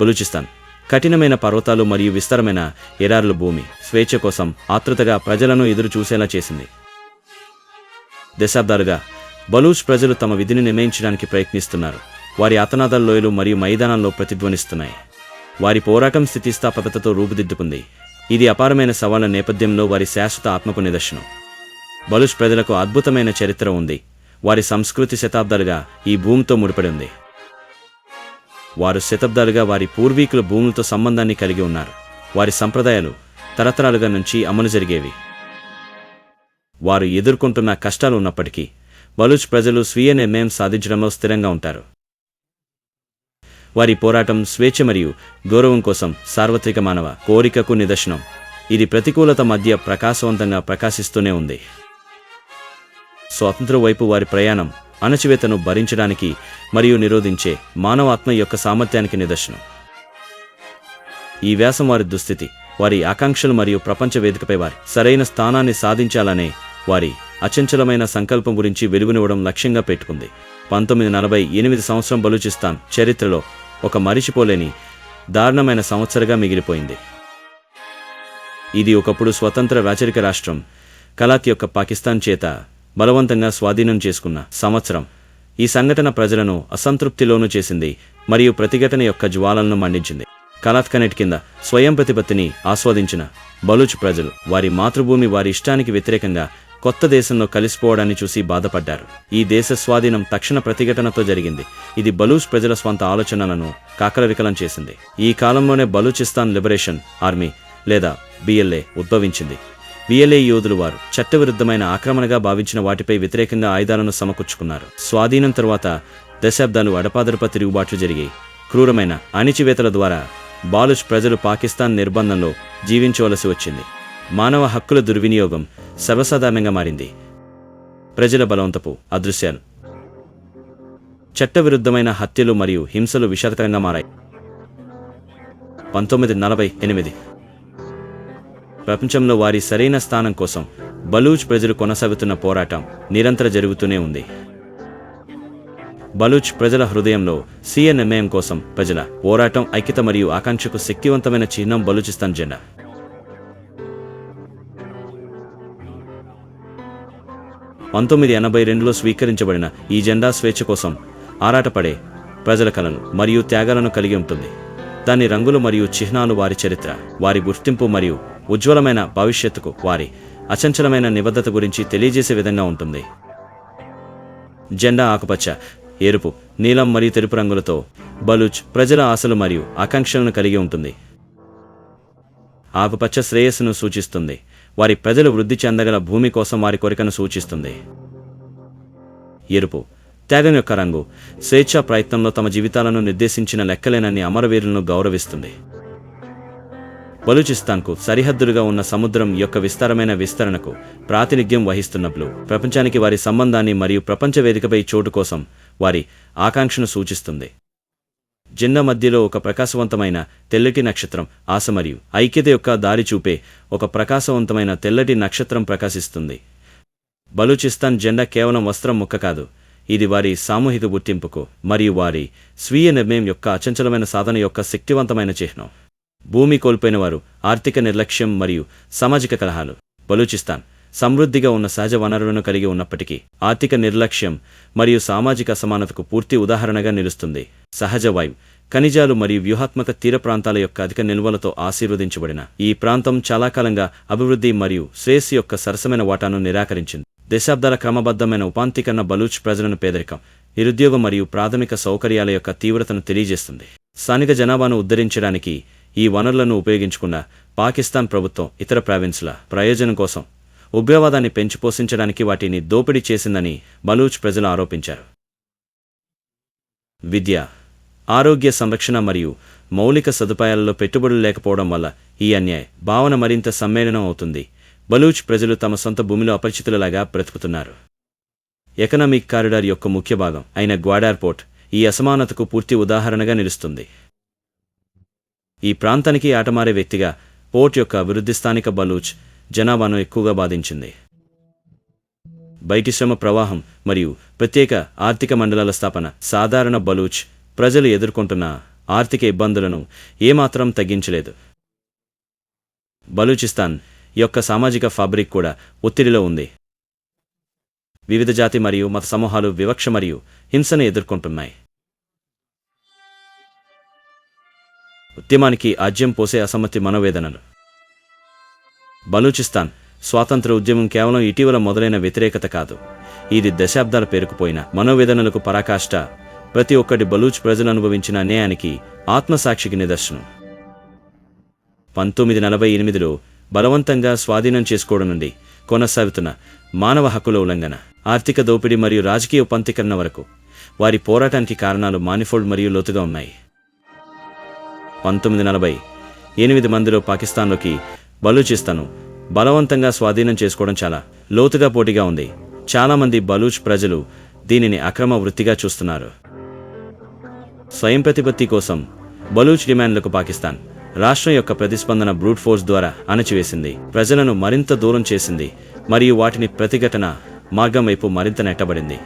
బలూచిస్తాన్. కఠినమైన పర్వతాలు మరియు విస్తారమైన ఎడారుల భూమి స్వేచ్ఛ కోసం ఆతృతగా ప్రజలను ఎదురు చూసేలా చేసింది. దశాబ్దాలుగా బలూచ్ ప్రజలు తమ విధిని నిర్ణయించడానికి ప్రయత్నిస్తున్నారు. వారి అతనాదాల లోయలు మరియు మైదానాల్లో ప్రతిధ్వనిస్తున్నాయి. వారి పోరాటం స్థితిస్థాపకతతో రూపుదిద్దుకుంది. ఇది అపారమైన సవాళ్ళ నేపథ్యంలో వారి శాశ్వత ఆత్మకు నిదర్శనం. బలుష్ ప్రజలకు అద్భుతమైన చరిత్ర ఉంది. వారి సంస్కృతి శతాబ్దాలుగా ఈ భూమితో ముడిపడి ఉంది. వారు శతాబ్దాలుగా వారి పూర్వీకుల భూములతో సంబంధాన్ని కలిగి ఉన్నారు. వారి సంప్రదాయాలు తరతరాలుగా నుంచి అమలు జరిగేవి. వారు ఎదుర్కొంటున్న కష్టాలు ఉన్నప్పటికీ బలూచ్ ప్రజలు స్వీయ నిర్ణయం సాధించడంలో స్థిరంగా ఉంటారు. వారి పోరాటం స్వేచ్ఛ మరియు గౌరవం కోసం సార్వత్రిక మానవ కోరికకు నిదర్శనం. ఇది ప్రతికూలత మధ్య ప్రకాశవంతంగా ప్రకాశిస్తూనే ఉంది. స్వాతంత్ర వైపు వారి ప్రయాణం అణచివేతను భరించడానికి మరియు నిరోధించే మానవాత్మ యొక్క సామర్థ్యానికి నిదర్శనం. ఈ వ్యాసం వారి దుస్థితి వారి ఆకాంక్షలు మరియు ప్రపంచ వేదికపై వారి సరైన స్థానాన్ని సాధించాలనే వారి అచంచలమైన సంకల్పం గురించి వెలుగునివ్వడం లక్ష్యంగా పెట్టుకుంది. పంతొమ్మిది నలభై ఎనిమిది సంవత్సరం బలూచిస్తాన్ చరిత్రలో ఒక మరిచిపోలేని దారుణమైన సంవత్సరగా మిగిలిపోయింది. ఇది ఒకప్పుడు స్వతంత్ర రాచరిక రాష్ట్రం కలాత్ యొక్క పాకిస్తాన్ చేత బలవంతంగా స్వాధీనం చేసుకున్న సంవత్సరం ఈ సంఘటన ప్రజలను అసంతృప్తిలోనూ చేసింది మరియు ప్రతిఘటన యొక్క జ్వాలలను మండించింది. కలాత్కనెట్ కింద స్వయం ప్రతిపత్తిని ఆస్వాదించిన బలూచ్ ప్రజలు వారి మాతృభూమి వారి ఇష్టానికి వ్యతిరేకంగా కొత్త దేశంలో కలిసిపోవడాన్ని చూసి బాధపడ్డారు. ఈ దేశ స్వాధీనం తక్షణ ప్రతిఘటనతో జరిగింది. ఇది బలూచ్ ప్రజల స్వంత ఆలోచనలను కాకలవికలం చేసింది. ఈ కాలంలోనే బలూచిస్తాన్ లిబరేషన్ ఆర్మీ లేదా బిఎల్ఏ ఉద్భవించింది. బిఎల్ఏ యోధులు వారు చట్టవిరుద్ధమైన ఆక్రమణగా భావించిన వాటిపై వ్యతిరేకంగా ఆయుధాలను సమకూర్చుకున్నారు. స్వాధీనం తరువాత దశాబ్దాలు అడపాదడప తిరుగుబాట్లు జరిగాయి క్రూరమైన అణిచివేతల ద్వారా బాలుష్ ప్రజలు పాకిస్తాన్ నిర్బంధంలో జీవించవలసి వచ్చింది. మానవ హక్కుల దుర్వినియోగం సర్వసాధారణంగా మారింది. ప్రజల బలవంతపు అదృశ్యాలు. చట్టవిరుద్ధమైన హత్యలు మరియు హింసలు విషాదకరంగా మారాయి. పంతొమ్మిది నలభై ఎనిమిది ప్రపంచంలో వారి సరైన స్థానం కోసం బలూచ్ ప్రజలు కొనసాగుతున్న పోరాటం నిరంతర జరుగుతూనే ఉంది. బలూచ్ ప్రజల హృదయంలో సీఎ కోసం ప్రజల పోరాటం ఐక్యత మరియు ఆకాంక్షకు శక్తివంతమైన చిహ్నం బలూచిస్తాన్ జెండా. పంతొమ్మిది ఎనభై రెండులో స్వీకరించబడిన ఈ జెండా స్వేచ్ఛ కోసం ఆరాటపడే ప్రజల కలను మరియు త్యాగాలను కలిగి ఉంటుంది. దాని రంగులు మరియు చిహ్నాలు వారి చరిత్ర వారి గుర్తింపు మరియు ఉజ్వలమైన భవిష్యత్తుకు వారి అచంచలమైన నిబద్ధత గురించి తెలియజేసే విధంగా ఉంటుంది. జెండా ఆకుపచ్చ ఎరుపు నీలం మరియు తెలుపు రంగులతో బలూచ్ ప్రజల ఆశలు మరియు ఆకాంక్షలను కలిగి ఉంటుంది. ఆకుపచ్చ శ్రేయస్సును సూచిస్తుంది. వారి ప్రజలు వృద్ధి చెందగల భూమి కోసం వారి కోరికను సూచిస్తుంది. ఎరుపు త్యాగం యొక్క రంగు స్వేచ్ఛా ప్రయత్నంలో తమ జీవితాలను నిర్దేశించిన లెక్కలేనన్ని అమరవీరులను గౌరవిస్తుంది. బలూచిస్తాన్కు సరిహద్దులుగా ఉన్న సముద్రం యొక్క విస్తారమైన విస్తరణకు ప్రాతినిధ్యం వహిస్తున్నట్లు ప్రపంచానికి వారి సంబంధాన్ని మరియు ప్రపంచ వేదికపై చోటు కోసం వారి ఆకాంక్షను సూచిస్తుంది. జెండా మధ్యలో ఒక ప్రకాశవంతమైన తెల్లటి నక్షత్రం ఆశ మరియు ఐక్యత యొక్క దారి చూపే ఒక ప్రకాశవంతమైన తెల్లటి నక్షత్రం ప్రకాశిస్తుంది. బలూచిస్తాన్ జెండా కేవలం వస్త్రం ముక్క కాదు ఇది వారి సామూహిక గుర్తింపుకు మరియు వారి స్వీయ నిర్ణయం యొక్క అచంచలమైన సాధన యొక్క శక్తివంతమైన చిహ్నం. భూమి కోల్పోయిన వారు ఆర్థిక నిర్లక్ష్యం మరియు సామాజిక కలహాలు. బలూచిస్తాన్ సమృద్ధిగా ఉన్న సహజ వనరులను కలిగి ఉన్నప్పటికీ ఆర్థిక నిర్లక్ష్యం మరియు సామాజిక అసమానతకు పూర్తి ఉదాహరణగా నిలుస్తుంది. సహజ వాయు ఖనిజాలు మరియు వ్యూహాత్మక తీర ప్రాంతాల యొక్క అధిక నిల్వలతో ఆశీర్వదించబడిన ఈ ప్రాంతం చాలా కాలంగా అభివృద్ధి మరియు శ్రేయస్సు యొక్క సరసమైన వాటాను నిరాకరించింది. దశాబ్దాల క్రమబద్ధమైన ఉపాంతికన్న బలూచ్ ప్రజలను పేదరికం నిరుద్యోగం మరియు ప్రాథమిక సౌకర్యాల యొక్క తీవ్రతను తెలియజేస్తుంది. స్థానిక జనాభాను ఉద్ధరించడానికి ఈ వనరులను ఉపయోగించుకున్న పాకిస్తాన్ ప్రభుత్వం ఇతర ప్రావిన్స్ల ప్రయోజనం కోసం ఉగ్రవాదాన్ని పెంచి పోషించడానికి వాటిని దోపిడీ చేసిందని బలూచ్ ప్రజలు ఆరోపించారు. విద్య ఆరోగ్య సంరక్షణ మరియు మౌలిక సదుపాయాలలో పెట్టుబడులు లేకపోవడం వల్ల ఈ అన్యాయ భావన మరింత సమ్మేళనం అవుతుంది. బలూచ్ ప్రజలు తమ సొంత భూమిలో అపరిచితులలాగా బ్రతుకుతున్నారు. ఎకనామిక్ కారిడార్ యొక్క ముఖ్య భాగం అయిన గ్వాడార్ పోర్ట్ ఈ అసమానతకు పూర్తి ఉదాహరణగా నిలుస్తుంది. ఈ ప్రాంతానికి ఆటమారే వ్యక్తిగా పోర్ట్ యొక్క అభివృద్ధి స్థానిక బలూచ్ జనాభాను ఎక్కువగా బాధించింది. బయటి శ్రమ ప్రవాహం మరియు ప్రత్యేక ఆర్థిక మండలాల స్థాపన సాధారణ బలూచ్ ప్రజలు ఎదుర్కొంటున్న ఆర్థిక ఇబ్బందులను ఏమాత్రం తగ్గించలేదు. బలూచిస్తాన్ యొక్క సామాజిక ఫాబ్రిక్ కూడా ఒత్తిడిలో ఉంది. వివిధ జాతి మరియు మత సమూహాలు వివక్ష మరియు హింసను ఎదుర్కొంటున్నాయి. ఉద్యమానికి ఆజ్యం పోసే అసమ్మతి మనోవేదనలు. బలూచిస్తాన్ స్వాతంత్ర ఉద్యమం కేవలం ఇటీవల మొదలైన వ్యతిరేకత కాదు. ఇది దశాబ్దాల పేరుకుపోయిన మనోవేదనలకు పరాకాష్ట ప్రతి ఒక్కటి బలూచ్ ప్రజలు అనుభవించిన అన్యాయానికి ఆత్మసాక్షికి నిదర్శనం. పంతొమ్మిది నలభై ఎనిమిదిలో బలవంతంగా స్వాధీనం చేసుకోవడం నుండి కొనసాగుతున్న మానవ హక్కుల ఉల్లంఘన ఆర్థిక దోపిడీ మరియు రాజకీయ ఉపంతీకరణ వరకు వారి పోరాటానికి కారణాలు మానిఫోల్డ్ మరియు లోతుగా ఉన్నాయి. పంతొమ్మిది నలభై. ఎనిమిది మందిలో పాకిస్తాన్లోకి బలూచిస్తాను బలవంతంగా స్వాధీనం చేసుకోవడం చాలా లోతుగా పోటీగా ఉంది. చాలామంది బలూచ్ ప్రజలు దీనిని అక్రమ వృత్తిగా చూస్తున్నారు. స్వయం ప్రతిపత్తి కోసం బలూచ్ డిమాండ్లకు పాకిస్తాన్ రాష్ట్రం యొక్క ప్రతిస్పందన బ్రూట్ ఫోర్స్ ద్వారా అణచివేసింది. ప్రజలను మరింత దూరం చేసింది మరియు వాటిని ప్రతిఘటన మార్గం వైపు మరింత నెట్టబడింది.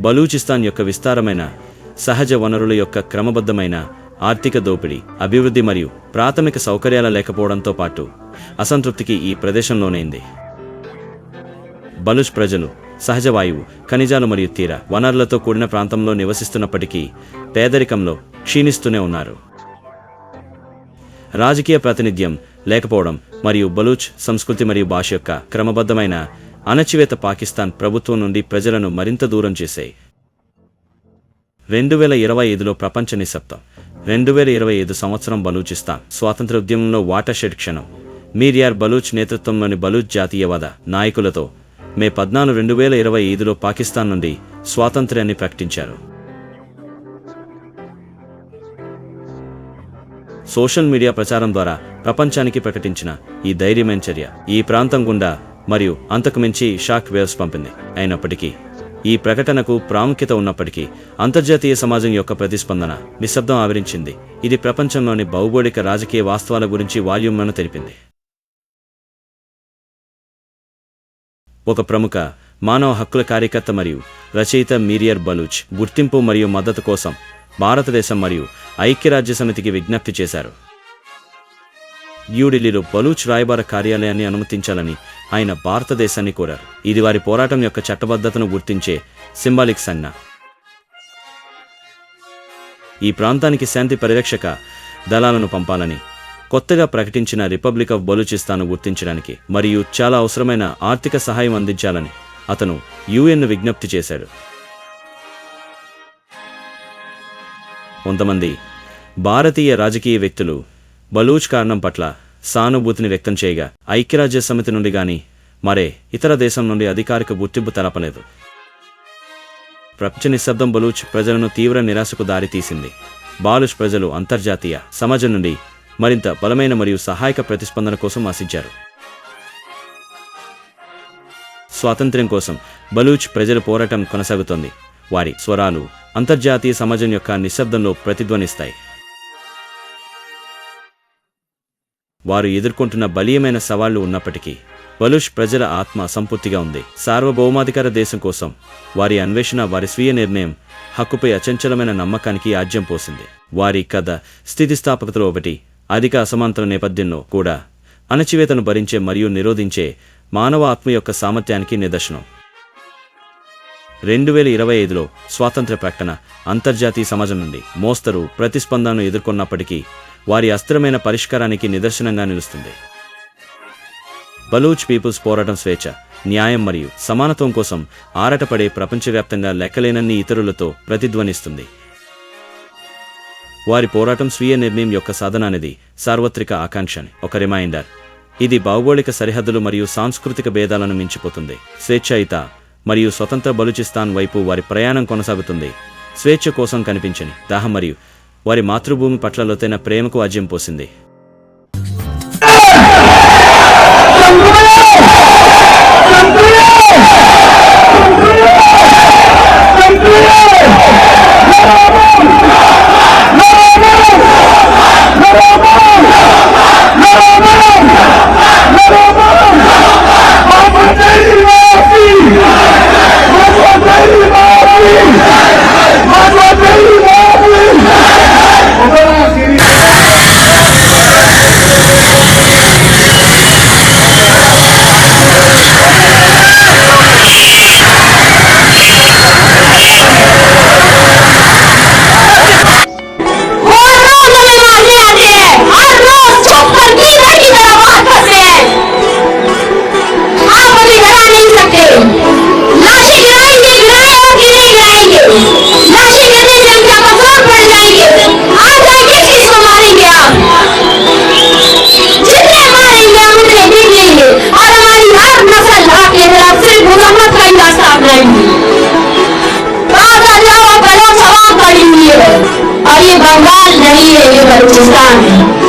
బలూచిస్తాన్ యొక్క విస్తారమైన సహజ వనరుల యొక్క క్రమబద్ధమైన ఆర్థిక దోపిడీ అభివృద్ధి మరియు ప్రాథమిక సౌకర్యాల లేకపోవడంతో పాటు అసంతృప్తికి ఈ ప్రదేశంలోనైంది. బలూచ్ ప్రజలు సహజ వాయువు ఖనిజాలు మరియు తీర వనరులతో కూడిన ప్రాంతంలో నివసిస్తున్నప్పటికీ పేదరికంలో క్షీణిస్తూనే ఉన్నారు. రాజకీయ ప్రాతినిధ్యం లేకపోవడం మరియు బలూచ్ సంస్కృతి మరియు భాష యొక్క క్రమబద్ధమైన అణచివేత పాకిస్తాన్ ప్రభుత్వం నుండి ప్రజలను మరింత దూరం చేశాయి రెండు వేల ఇరవై ఐదులో ప్రపంచ నిశ్శబ్దం. రెండు వేల ఇరవై ఐదు సంవత్సరం బలూచిస్తాన్. స్వాతంత్ర ఉద్యమంలో వాటర్షెడ్ క్షణం. మీరియార్ బలూచ్ నేతృత్వంలోని బలూచ్ జాతీయవాద నాయకులతో మే పద్నాలుగు రెండు వేల ఇరవై ఐదులో పాకిస్తాన్ నుండి స్వాతంత్ర్యాన్ని ప్రకటించారు. సోషల్ మీడియా ప్రచారం ద్వారా ప్రపంచానికి ప్రకటించిన ఈ ధైర్యమైన చర్య. ఈ ప్రాంతం గుండా మరియు అంతకుమించి షాక్ వేవ్స్ పంపింది. అయినప్పటికీ ఈ ప్రకటనకు ప్రాముఖ్యత ఉన్నప్పటికీ అంతర్జాతీయ సమాజం యొక్క ప్రతిస్పందన నిశ్శబ్దం ఆవరించింది. ఇది ప్రపంచంలోని భౌగోళిక రాజకీయ వాస్తవాల గురించి వాల్యూమ్లను తెలిపింది. ఒక ప్రముఖ మానవ హక్కుల కార్యకర్త మరియు రచయిత మీరియర్ బలూచ్ గుర్తింపు మరియు మద్దతు కోసం భారతదేశం మరియు ఐక్యరాజ్య సమితికి విజ్ఞప్తి చేశారు. న్యూఢిల్లీలో బలూచ్ రాయబార కార్యాలయాన్ని అనుమతించాలని ఆయన భారతదేశాన్ని కోరారు. ఇది వారి పోరాటం యొక్క చట్టబద్ధతను గుర్తించే సింబాలిక్ సన్న. ఈ ప్రాంతానికి శాంతి పరిరక్షక దళాలను పంపాలని కొత్తగా ప్రకటించిన రిపబ్లిక్ ఆఫ్ బలూచిస్తాన్ గుర్తించడానికి మరియు చాలా అవసరమైన ఆర్థిక సహాయం అందించాలని అతను యుఎన్ను విజ్ఞప్తి చేశాడు. కొంతమంది భారతీయ రాజకీయ వ్యక్తులు బలూచ్ కారణం పట్ల సానుభూతిని వ్యక్తం చేయగా ఐక్యరాజ్య సమితి నుండి గాని మరే ఇతర దేశం నుండి అధికారిక గుర్తింపు తెలపలేదు. ప్రపంచ నిశ్శబ్దం బలూచ్ ప్రజలను తీవ్ర నిరాశకు దారితీసింది బాలుష్ ప్రజలు అంతర్జాతీయ సమాజం నుండి మరింత బలమైన మరియు సహాయక ప్రతిస్పందన కోసం ఆశించారు. స్వాతంత్ర్యం కోసం బలూచ్ ప్రజల పోరాటం కొనసాగుతోంది. వారి స్వరాలు అంతర్జాతీయ సమాజం యొక్క నిశ్శబ్దంలో ప్రతిధ్వనిస్తాయి. వారు ఎదుర్కొంటున్న బలీయమైన సవాళ్ళు ఉన్నప్పటికీ బలుష్ ప్రజల ఆత్మ సంపూర్తిగా ఉంది. సార్వభౌమాధికార దేశం కోసం వారి అన్వేషణ వారి స్వీయ నిర్ణయం హక్కుపై అచంచలమైన నమ్మకానికి ఆజ్యం పోసింది. వారి కథ స్థితిస్థాపకతలో ఒకటి అధిక అసమాంతర నేపథ్యంలో కూడా అణచివేతను భరించే మరియు నిరోధించే మానవ ఆత్మ యొక్క సామర్థ్యానికి నిదర్శనం. రెండు వేల ఇరవై ఐదులో స్వాతంత్ర ప్రకటన అంతర్జాతీయ సమాజం నుండి మోస్తరు ప్రతిస్పందనను ఎదుర్కొన్నప్పటికీ వారి అస్థిరమైన పరిష్కారానికి నిదర్శనంగా నిలుస్తుంది. బలూచ్ పీపుల్స్ పోరాటం స్వేచ్ఛ న్యాయం మరియు సమానత్వం కోసం ఆరాటపడే ప్రపంచవ్యాప్తంగా లెక్కలేనన్ని ఇతరులతో ప్రతిధ్వనిస్తుంది. వారి పోరాటం స్వీయ నిర్ణయం యొక్క సాధన అనేది సార్వత్రిక ఆకాంక్షని. ఒక రిమైండర్ ఇది భౌగోళిక సరిహద్దులు మరియు సాంస్కృతిక భేదాలను మించిపోతుంది. స్వేచ్ఛాయుత మరియు స్వతంత్ర బలూచిస్తాన్ వైపు వారి ప్రయాణం కొనసాగుతుంది. స్వేచ్ఛ కోసం కనిపించని దాహం మరియు వారి మాతృభూమి పట్ల లోతైన ప్రేమకు అజ్యం పోసింది. hii yenye Pakistani